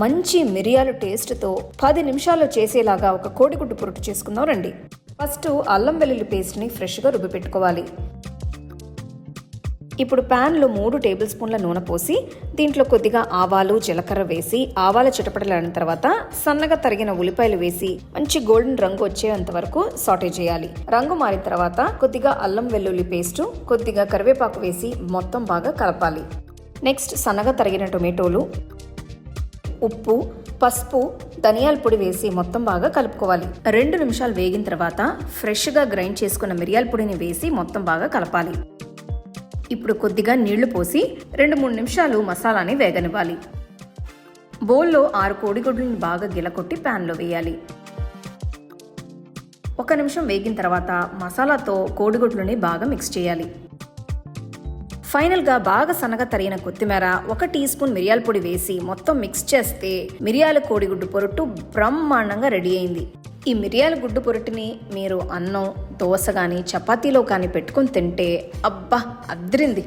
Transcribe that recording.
మంచి మిరియాలు టేస్ట్తో పది నిమిషాల్లో చేసేలాగా ఒక కోడిగుడ్డు పొరుటు చేసుకుందాం రండి. ఫస్ట్ అల్లం వెల్లుల్లి పేస్ట్ని ఫ్రెష్గా రుబ్బి పెట్టుకోవాలి. ఇప్పుడు ప్యాన్లో మూడు టేబుల్ స్పూన్ల నూనె పోసి దీంట్లో కొద్దిగా ఆవాలు జీలకర్ర వేసి ఆవాల చిటపటలాడిన తర్వాత సన్నగా తరిగిన ఉల్లిపాయలు వేసి మంచి గోల్డెన్ రంగు వచ్చేంత వరకు సాటే చేయాలి. రంగు మారిన తర్వాత కొద్దిగా అల్లం వెల్లుల్లి పేస్టు కొద్దిగా కరివేపాకు వేసి మొత్తం బాగా కలపాలి. నెక్స్ట్ సన్నగా తరిగిన టొమాటోలు ఉప్పు పసుపు ధనియాల పొడి వేసి మొత్తం బాగా కలుపుకోవాలి. రెండు నిమిషాలు వేగిన తర్వాత ఫ్రెష్గా గ్రైండ్ చేసుకున్న మిరియాల పొడిని వేసి మొత్తం బాగా కలపాలి. ఇప్పుడు కొద్దిగా నీళ్ళు పోసి రెండు మూడు నిమిషాలు మసాలాని వేగనివ్వాలి. బౌల్లో ఆరు కోడిగుడ్లని బాగా గిలకొట్టి ప్యాన్లో వేయాలి. ఒక నిమిషం వేగిన తర్వాత మసాలాతో కోడిగుడ్లని బాగా మిక్స్ చేయాలి. ఫైనల్గా బాగా సన్నగా తరిగిన కొత్తిమీర ఒక టీ స్పూన్ మిరియాల పొడి వేసి మొత్తం మిక్స్ చేస్తే మిరియాల కోడిగుడ్డు పొరటు బ్రహ్మాండంగా రెడీ అయింది. ఈ మిరియాల గుడ్డు పొరటుని మీరు అన్నం దోశ కానీ చపాతీలో కానీ పెట్టుకొని తింటే అబ్బా అద్రింది.